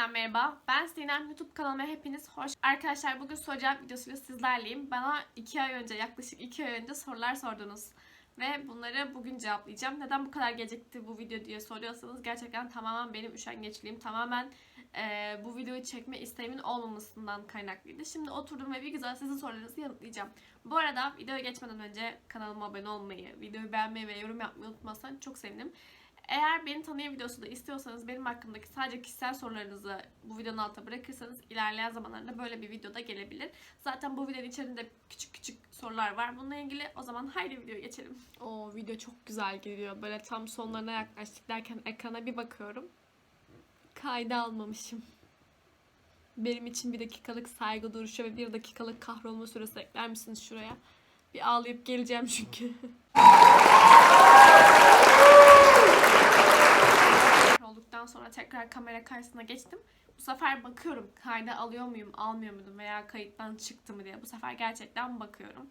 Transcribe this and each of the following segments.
yeniden merhaba. Ben Sinem YouTube kanalıma hepiniz hoş. Arkadaşlar bugün cevap videosuyla sizlerleyim. Bana 2 ay önce yaklaşık 2 ay önce sorular sordunuz. Ve bunları bugün cevaplayacağım. Neden bu kadar gecikti bu video diye soruyorsanız gerçekten tamamen benim üşengeçliğim. Tamamen e, bu videoyu çekme isteğimin olmamasından kaynaklıydı. Şimdi oturdum ve bir güzel sizin sorularınızı yanıtlayacağım. Bu arada videoya geçmeden önce kanalıma abone olmayı, videoyu beğenmeyi ve yorum yapmayı unutmazsan çok sevinirim. Eğer beni tanıyan videosu da istiyorsanız benim hakkımdaki sadece kişisel sorularınızı bu videonun altına bırakırsanız ilerleyen zamanlarda böyle bir videoda gelebilir. Zaten bu videonun içerisinde küçük küçük sorular var bununla ilgili. O zaman haydi videoya geçelim. O video çok güzel geliyor. Böyle tam sonlarına yaklaştık derken ekrana bir bakıyorum. Kayda almamışım. Benim için bir dakikalık saygı duruşu ve bir dakikalık kahrolma süresi ekler misiniz şuraya? Bir ağlayıp geleceğim çünkü. olduktan sonra tekrar kamera karşısına geçtim. Bu sefer bakıyorum kayda alıyor muyum, almıyor muydum veya kayıttan çıktı mı diye. Bu sefer gerçekten bakıyorum.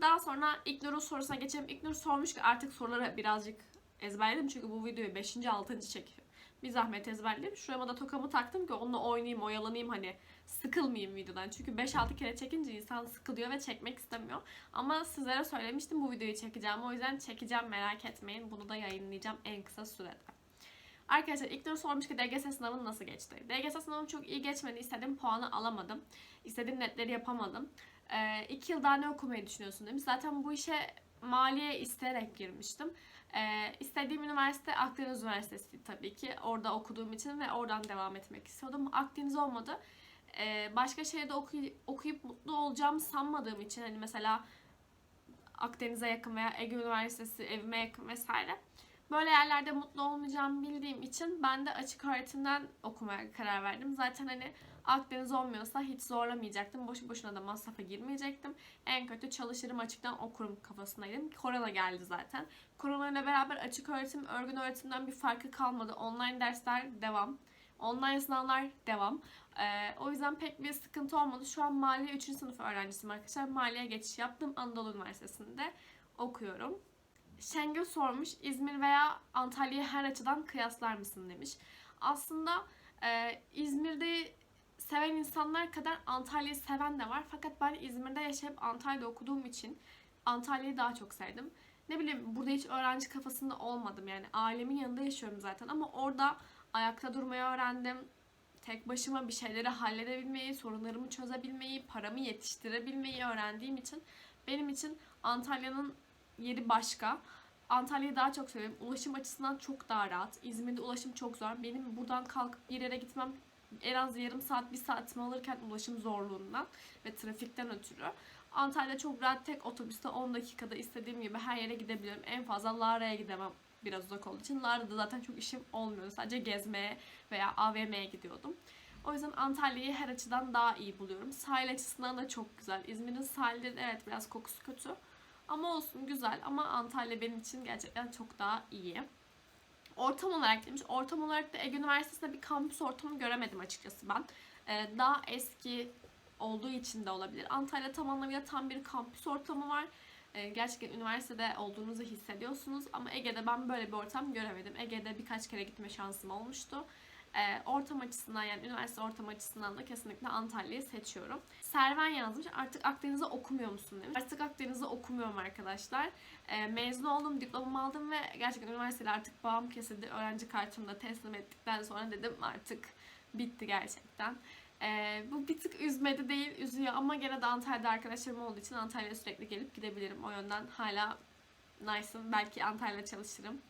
Daha sonra İknur'un sorusuna geçelim. İknur sormuş ki artık soruları birazcık ezberledim çünkü bu videoyu 5. 6. çekiyorum. Bir zahmet ezberledim. Şurama da tokamı taktım ki onunla oynayayım, oyalanayım hani sıkılmayayım videodan. Çünkü 5-6 kere çekince insan sıkılıyor ve çekmek istemiyor. Ama sizlere söylemiştim bu videoyu çekeceğim. O yüzden çekeceğim merak etmeyin. Bunu da yayınlayacağım en kısa sürede. Arkadaşlar İlknur sormuş ki DGS sınavın nasıl geçti? DGS sınavım çok iyi geçmedi. İstediğim puanı alamadım. İstediğim netleri yapamadım. Ee, iki yıl daha ne okumayı düşünüyorsun demiş. Zaten bu işe maliye isteyerek girmiştim. Ee, istediğim üniversite Akdeniz Üniversitesi tabii ki. Orada okuduğum için ve oradan devam etmek istiyordum. Akdeniz olmadı. Ee, başka şehirde okuy- okuyup mutlu olacağımı sanmadığım için hani mesela Akdeniz'e yakın veya Ege Üniversitesi evime yakın vesaire. Böyle yerlerde mutlu olmayacağımı bildiğim için ben de açık öğretimden okumaya karar verdim. Zaten hani Akdeniz olmuyorsa hiç zorlamayacaktım. Boşu boşuna da masrafa girmeyecektim. En kötü çalışırım açıktan okurum kafasındaydım. Korona geldi zaten. Korona ile beraber açık öğretim, örgün öğretimden bir farkı kalmadı. Online dersler devam. Online sınavlar devam. Ee, o yüzden pek bir sıkıntı olmadı. Şu an maliye 3. sınıf öğrencisiyim arkadaşlar. Maliye geçiş yaptım. Anadolu Üniversitesi'nde okuyorum. Şengül sormuş İzmir veya Antalya'yı her açıdan kıyaslar mısın demiş. Aslında e, İzmir'de seven insanlar kadar Antalya'yı seven de var. Fakat ben İzmir'de yaşayıp Antalya'da okuduğum için Antalya'yı daha çok sevdim. Ne bileyim burada hiç öğrenci kafasında olmadım yani ailemin yanında yaşıyorum zaten ama orada ayakta durmayı öğrendim. Tek başıma bir şeyleri halledebilmeyi, sorunlarımı çözebilmeyi, paramı yetiştirebilmeyi öğrendiğim için benim için Antalya'nın yeri başka. Antalya'yı daha çok seviyorum. Ulaşım açısından çok daha rahat. İzmir'de ulaşım çok zor. Benim buradan kalkıp bir yere gitmem en az yarım saat, bir saatimi alırken ulaşım zorluğundan ve trafikten ötürü. Antalya çok rahat tek otobüste 10 dakikada istediğim gibi her yere gidebiliyorum. En fazla Lara'ya gidemem biraz uzak olduğu için. Lara'da zaten çok işim olmuyordu. Sadece gezmeye veya AVM'ye gidiyordum. O yüzden Antalya'yı her açıdan daha iyi buluyorum. Sahil açısından da çok güzel. İzmir'in sahilleri evet biraz kokusu kötü. Ama olsun güzel. Ama Antalya benim için gerçekten çok daha iyi. Ortam olarak demiş. Ortam olarak da Ege Üniversitesi'nde bir kampüs ortamı göremedim açıkçası ben. Ee, daha eski olduğu için de olabilir. Antalya tam anlamıyla tam bir kampüs ortamı var. Ee, gerçekten üniversitede olduğunuzu hissediyorsunuz. Ama Ege'de ben böyle bir ortam göremedim. Ege'de birkaç kere gitme şansım olmuştu. Ee, ortam açısından yani üniversite ortam açısından da kesinlikle Antalya'yı seçiyorum. Serven yazmış artık Akdeniz'de okumuyor musun demiş. Artık Akdeniz'de okumuyorum arkadaşlar. Ee, mezun oldum, diplomamı aldım ve gerçekten üniversitede artık bağım kesildi. Öğrenci kartımı da teslim ettikten sonra dedim artık bitti gerçekten. Ee, bu bir tık üzmedi değil, üzüyor ama gene de Antalya'da arkadaşlarım olduğu için Antalya'ya sürekli gelip gidebilirim. O yönden hala nice'ım. Belki Antalya'da çalışırım.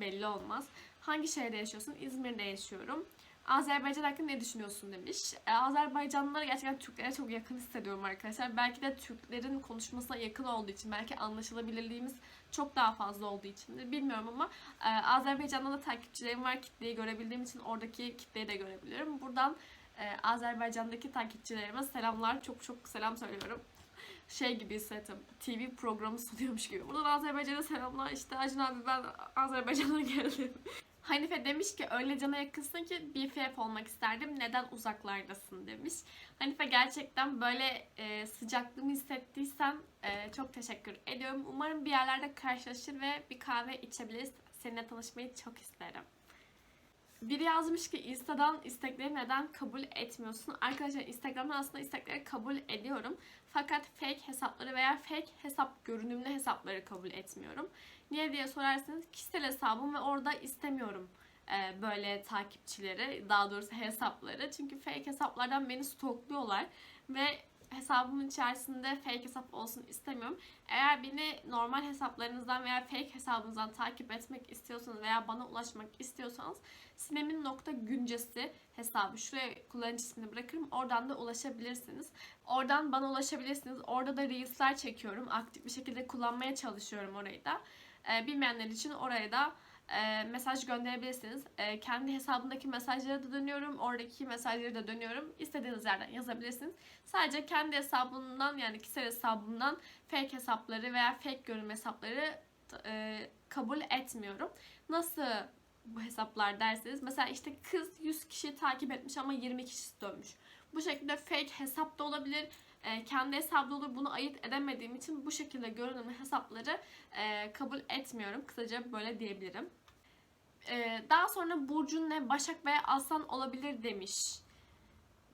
Belli olmaz. Hangi şehirde yaşıyorsun? İzmir'de yaşıyorum. Azerbaycan hakkında ne düşünüyorsun demiş. Ee, Azerbaycanlıları gerçekten Türklere çok yakın hissediyorum arkadaşlar. Belki de Türklerin konuşmasına yakın olduğu için, belki anlaşılabilirliğimiz çok daha fazla olduğu içindir. Bilmiyorum ama e, Azerbaycan'da da takipçilerim var. Kitleyi görebildiğim için oradaki kitleyi de görebiliyorum. Buradan e, Azerbaycan'daki takipçilerime selamlar. Çok çok selam söylüyorum şey gibi hissettim. TV programı sunuyormuş gibi. Buradan Azerbaycan'a selamlar. İşte Acun abi ben Azerbaycan'a geldim. Hanife demiş ki öyle cana yakınsın ki BFF olmak isterdim. Neden uzaklardasın demiş. Hanife gerçekten böyle e, sıcaklığımı hissettiysen e, çok teşekkür ediyorum. Umarım bir yerlerde karşılaşır ve bir kahve içebiliriz. Seninle tanışmayı çok isterim. Biri yazmış ki Insta'dan istekleri neden kabul etmiyorsun? Arkadaşlar Instagram'dan aslında istekleri kabul ediyorum. Fakat fake hesapları veya fake hesap görünümlü hesapları kabul etmiyorum. Niye diye sorarsanız kişisel hesabım ve orada istemiyorum e, böyle takipçileri, daha doğrusu hesapları. Çünkü fake hesaplardan beni stalkluyorlar ve hesabımın içerisinde fake hesap olsun istemiyorum. Eğer beni normal hesaplarınızdan veya fake hesabınızdan takip etmek istiyorsanız veya bana ulaşmak istiyorsanız sinemin.güncesi hesabı. Şuraya kullanıcı ismini bırakırım. Oradan da ulaşabilirsiniz. Oradan bana ulaşabilirsiniz. Orada da reelsler çekiyorum. Aktif bir şekilde kullanmaya çalışıyorum orayı da. Bilmeyenler için oraya da e, mesaj gönderebilirsiniz. E, kendi hesabındaki mesajlara da dönüyorum. Oradaki mesajları da dönüyorum. İstediğiniz yerden yazabilirsiniz. Sadece kendi hesabımdan yani kişisel hesabımdan fake hesapları veya fake görünüm hesapları e, kabul etmiyorum. Nasıl bu hesaplar derseniz mesela işte kız 100 kişi takip etmiş ama 20 kişisi dönmüş. Bu şekilde fake hesap da olabilir. E, kendi hesabı olur bunu ayırt edemediğim için bu şekilde görünümlü hesapları e, kabul etmiyorum. Kısaca böyle diyebilirim. E, daha sonra Burcun ne Başak veya Aslan olabilir demiş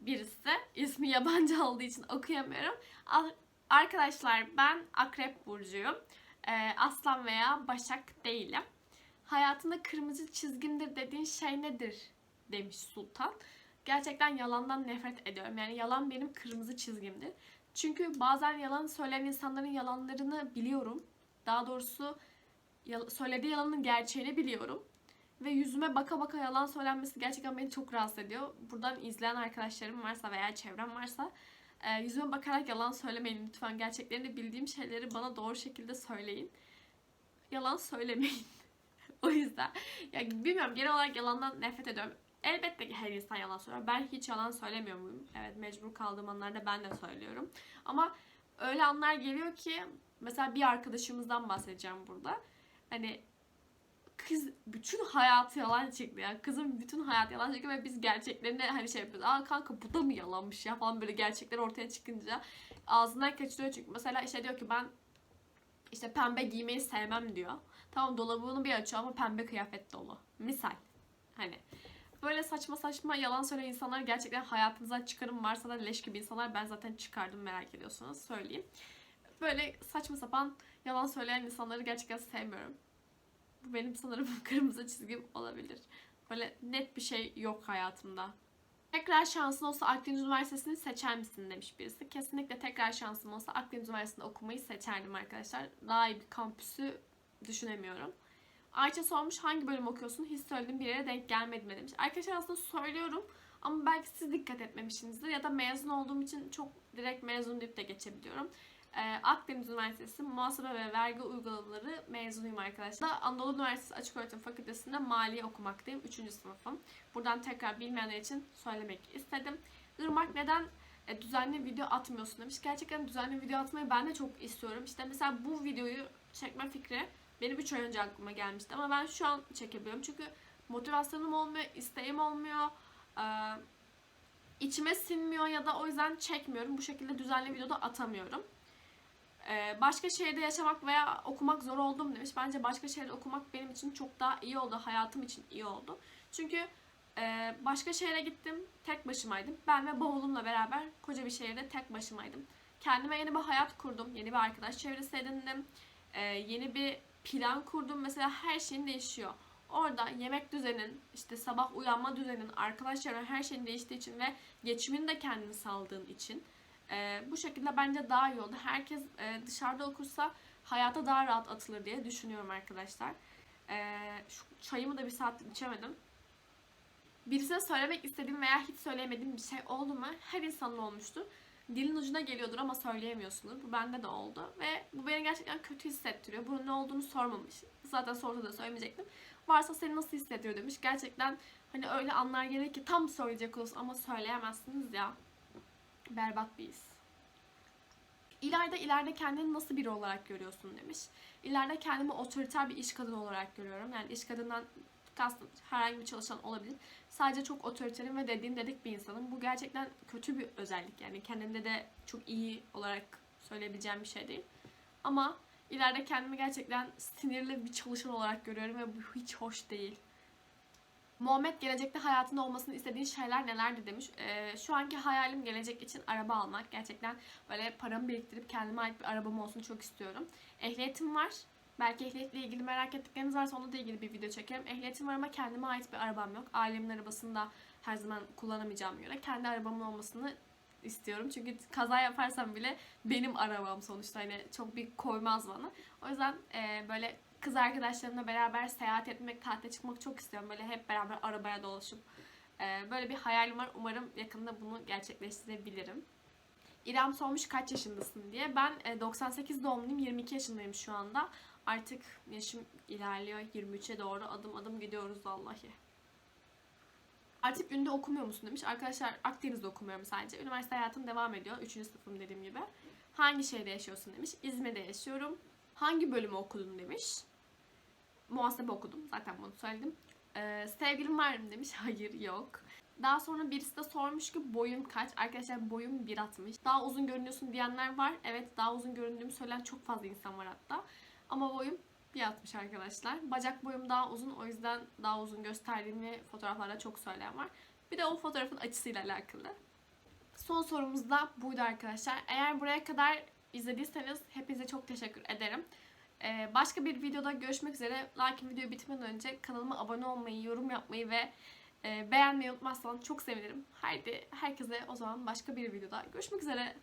birisi. İsmi yabancı olduğu için okuyamıyorum. Arkadaşlar ben Akrep Burcu'yum. E, Aslan veya Başak değilim. Hayatında kırmızı çizgimdir dediğin şey nedir? demiş Sultan. Gerçekten yalandan nefret ediyorum. Yani yalan benim kırmızı çizgimdir. Çünkü bazen yalan söyleyen insanların yalanlarını biliyorum. Daha doğrusu söylediği yalanın gerçeğini biliyorum. Ve yüzüme baka baka yalan söylenmesi gerçekten beni çok rahatsız ediyor. Buradan izleyen arkadaşlarım varsa veya çevrem varsa e, yüzüme bakarak yalan söylemeyin lütfen. Gerçeklerini bildiğim şeyleri bana doğru şekilde söyleyin. Yalan söylemeyin. o yüzden. Ya bilmiyorum genel olarak yalandan nefret ediyorum. Elbette ki her insan yalan söyler. Ben hiç yalan söylemiyor muyum? Evet mecbur kaldığım anlarda ben de söylüyorum. Ama öyle anlar geliyor ki mesela bir arkadaşımızdan bahsedeceğim burada. Hani kız bütün hayatı yalan çıktı ya. Kızın bütün hayatı yalan çıktı ve biz gerçeklerini hani şey yapıyoruz. Aa kanka bu da mı yalanmış ya falan böyle gerçekler ortaya çıkınca ağzından kaçırıyor çünkü. Mesela işte diyor ki ben işte pembe giymeyi sevmem diyor. Tamam dolabını bir açıyor ama pembe kıyafet dolu. Misal. Hani böyle saçma saçma yalan söyleyen insanlar gerçekten hayatınızdan çıkarım varsa da leş gibi insanlar ben zaten çıkardım merak ediyorsanız söyleyeyim. Böyle saçma sapan yalan söyleyen insanları gerçekten sevmiyorum. Bu benim sanırım kırmızı çizgim olabilir. Böyle net bir şey yok hayatımda. Tekrar şansın olsa Akdeniz Üniversitesi'ni seçer misin demiş birisi. Kesinlikle tekrar şansım olsa Akdeniz Üniversitesi'nde okumayı seçerdim arkadaşlar. Daha iyi bir kampüsü düşünemiyorum. Ayça sormuş hangi bölüm okuyorsun? Hiç söylediğim bir yere denk gelmedi mi demiş. Arkadaşlar aslında söylüyorum ama belki siz dikkat etmemişsinizdir ya da mezun olduğum için çok direkt mezun deyip de geçebiliyorum. Ee, Akdeniz Üniversitesi Muhasebe ve Vergi Uygulamaları mezunuyum arkadaşlar. Anadolu Üniversitesi Açıköğretim Fakültesi'nde maliye okumaktayım. 3. sınıfım. Buradan tekrar bilmeyenler için söylemek istedim. Irmak neden e, düzenli video atmıyorsun demiş. Gerçekten düzenli video atmayı ben de çok istiyorum. İşte mesela bu videoyu çekme fikri benim 3 ay önce aklıma gelmişti. Ama ben şu an çekebiliyorum. Çünkü motivasyonum olmuyor, isteğim olmuyor. Ee, içime sinmiyor ya da o yüzden çekmiyorum. Bu şekilde düzenli video da atamıyorum. Ee, başka şehirde yaşamak veya okumak zor oldu mu demiş. Bence başka şehirde okumak benim için çok daha iyi oldu. Hayatım için iyi oldu. Çünkü e, başka şehre gittim. Tek başımaydım. Ben ve bavulumla beraber koca bir şehirde tek başımaydım. Kendime yeni bir hayat kurdum. Yeni bir arkadaş çevresi edindim. Ee, yeni bir plan kurdum. Mesela her şeyin değişiyor. Orada yemek düzenin, işte sabah uyanma düzenin, arkadaş çevren her şeyin değiştiği için ve geçimini de kendini sağladığın için e, bu şekilde bence daha iyi oldu. Herkes e, dışarıda okursa hayata daha rahat atılır diye düşünüyorum arkadaşlar. E, şu çayımı da bir saattir içemedim. Birisine söylemek istediğim veya hiç söyleyemediğim bir şey oldu mu? Her insanın olmuştur. Dilin ucuna geliyordur ama söyleyemiyorsunuz. Bu bende de oldu. Ve bu beni gerçekten kötü hissettiriyor. Bunun ne olduğunu sormamış. Zaten sorsa da söylemeyecektim. Varsa seni nasıl hissediyor demiş. Gerçekten hani öyle anlar gelir ki tam söyleyecek olsun ama söyleyemezsiniz ya. Berbat bir his. İleride ileride kendini nasıl biri olarak görüyorsun demiş. İleride kendimi otoriter bir iş kadını olarak görüyorum. Yani iş kadından kastım herhangi bir çalışan olabilir. Sadece çok otoriterim ve dediğim dedik bir insanım. Bu gerçekten kötü bir özellik. Yani kendimde de çok iyi olarak söyleyebileceğim bir şey değil. Ama ileride kendimi gerçekten sinirli bir çalışan olarak görüyorum ve bu hiç hoş değil. Muhammed gelecekte hayatında olmasını istediğin şeyler nelerdi demiş. Ee, şu anki hayalim gelecek için araba almak. Gerçekten böyle paramı biriktirip kendime ait bir arabam olsun çok istiyorum. Ehliyetim var. Belki ehliyetle ilgili merak ettikleriniz varsa onunla da ilgili bir video çekerim. Ehliyetim var ama kendime ait bir arabam yok. Ailemin arabasını da her zaman kullanamayacağım göre kendi arabamın olmasını istiyorum. Çünkü kaza yaparsam bile benim arabam sonuçta hani çok bir koymaz bana. O yüzden e, böyle kız arkadaşlarımla beraber seyahat etmek, tatile çıkmak çok istiyorum. Böyle hep beraber arabaya dolaşıp e, böyle bir hayalim var. Umarım yakında bunu gerçekleştirebilirim. İrem sormuş kaç yaşındasın diye. Ben e, 98 doğumluyum, 22 yaşındayım şu anda. Artık yaşım ilerliyor, 23'e doğru adım adım gidiyoruz vallahi. Artık ünlü okumuyor musun demiş. Arkadaşlar Akdeniz'de okumuyorum sadece. Üniversite hayatım devam ediyor. Üçüncü sınıfım dediğim gibi. Hangi şehirde yaşıyorsun demiş. İzmir'de yaşıyorum. Hangi bölümü okudun demiş. Muhasebe okudum. Zaten bunu söyledim. Ee, sevgilim var mı demiş. Hayır yok. Daha sonra birisi de sormuş ki boyun kaç? Arkadaşlar boyum 1.60. Daha uzun görünüyorsun diyenler var. Evet daha uzun göründüğümü söyleyen çok fazla insan var hatta. Ama boyum 1.60 arkadaşlar. Bacak boyum daha uzun o yüzden daha uzun gösterdiğimi fotoğraflarda çok söyleyen var. Bir de o fotoğrafın açısıyla alakalı. Son sorumuz da buydu arkadaşlar. Eğer buraya kadar izlediyseniz hepinize çok teşekkür ederim. Ee, başka bir videoda görüşmek üzere. Lakin video bitmeden önce kanalıma abone olmayı, yorum yapmayı ve e, beğenmeyi unutmazsan çok sevinirim. Haydi herkese o zaman başka bir videoda görüşmek üzere.